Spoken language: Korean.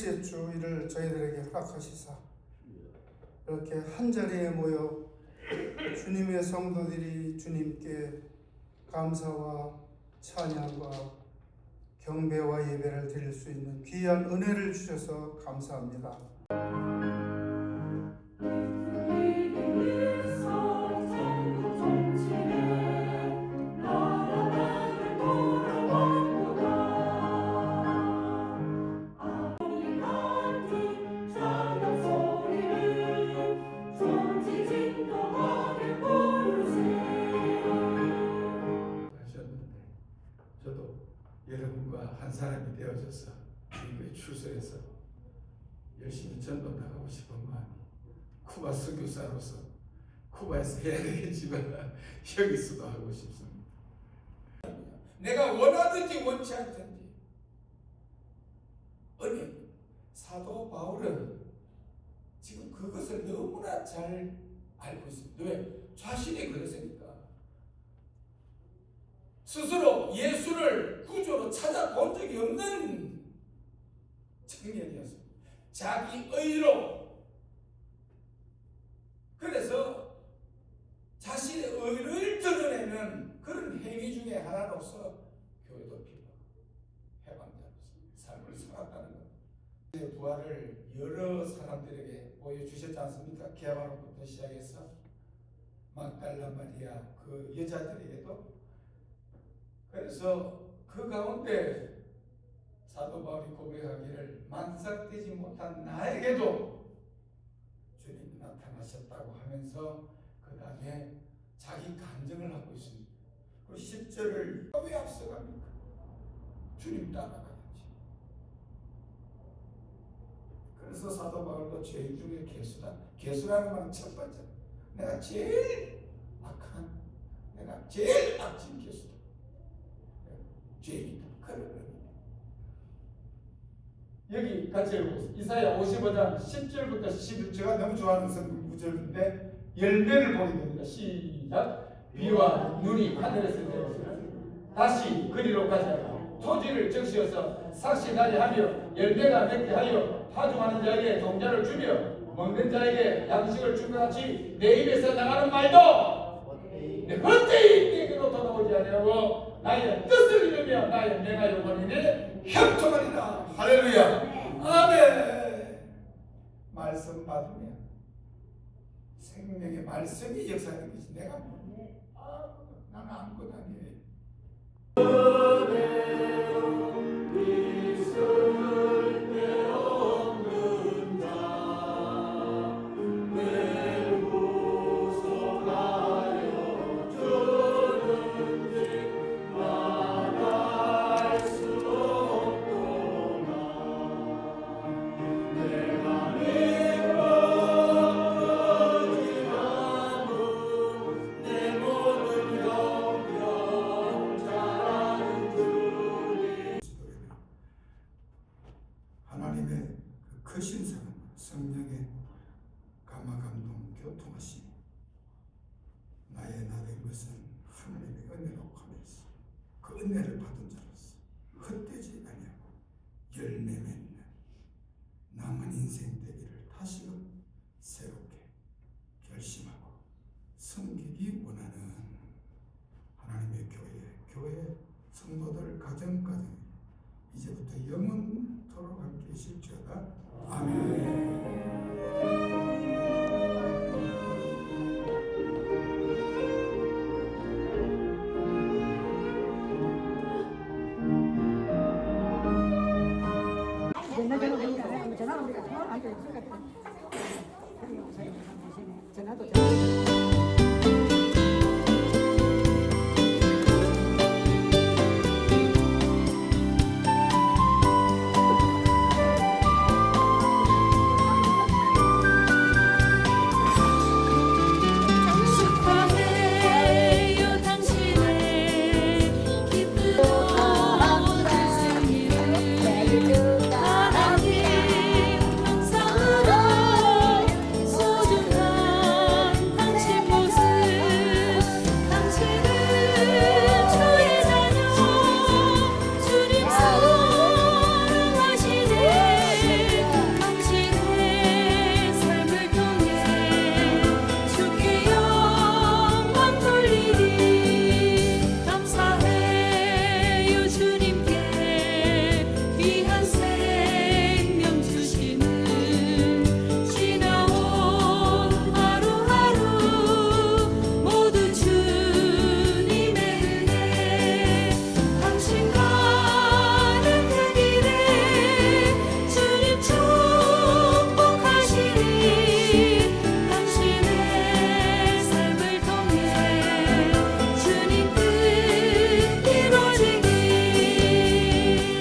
둘째 주 일을 저희들에게 허락하시사 이렇게 한 자리에 모여 주님의 성도들이 주님께 감사와 찬양과 경배와 예배를 드릴 수 있는 귀한 은혜를 주셔서 감사합니다. 미국에 출소해서 열심히 전도 나가고 싶은 마음이 쿠바 선교사로서 쿠바에서 해야 되겠지만 여기서도 하고 싶습니다. 내가 원하든지 원치 않든지 은혜 사도 바울은 지금 그것을 너무나 잘 알고 있습니다. 왜? 자신이 그랬으니까. 스스로 예수를 구조로 찾아본 적이 없는 청년이었습니다. 자기 의로 그래서 자신의 의를 드러내는 그런 행위 중에 하나로서 교회도 필요하고 해방자로서 삶을 살았다는 것. 그 부활을 여러 사람들에게 보여주셨지 않습니까? 개바로부터 시작해서 막달라 마리아 그 여자들에게도 그래서 그 가운데 사도 바울이 고백하기를 만삭되지 못한 나에게도 주님이 나타나셨다고 하면서 그 다음에 자기 간증을 하고 있습니다. 그 10절을 왜 앞서갑니까? 주님 따라가야지. 그래서 사도 바울도 죄인 중에 개수다. 개수라는 말은 첫 번째. 내가 제일 악한, 내가 제일 악진 개수다. 그런 의미. 여기 같이 읽어보세요. 이사야 55장 10절부터 11절. 제가 너무 좋아하는 구절인데 열매를 보게 됩니다. 시작. 비와 눈이 하늘에서 내렸으나 다시 그리로 가자. 토지를 적시어서 삭신하게 하며 열매가 맺게 하여 파종하는 자에게 동자를 주며 먹는 자에게 양식을 준것 같이 내 입에서 나가는 말도 내 헛되이 내게로 돌아오지 아니하고 나의 뜻을 이루며 나의 내가 영원히 형통하리라 할렐루야. 아멘. 말씀 받으면 생명의 말씀이 역사하는 것이 내가 나는 아무것도 아니에요 성령의 감화 감동 교통하심. 나의 나된 것은 하나님의 은혜로 하면서 그 은혜를 받은 자로서 헛되지 아니하고 열매 맺는 남은 인생 되기를 다시금 새롭게 결심하고 섬기기 원하는 하나님의 교회, 교회 성도들 가정 가정 이제부터 영원 토록 함께 계실지어다. 아멘. 전화. 전화도 좀. you.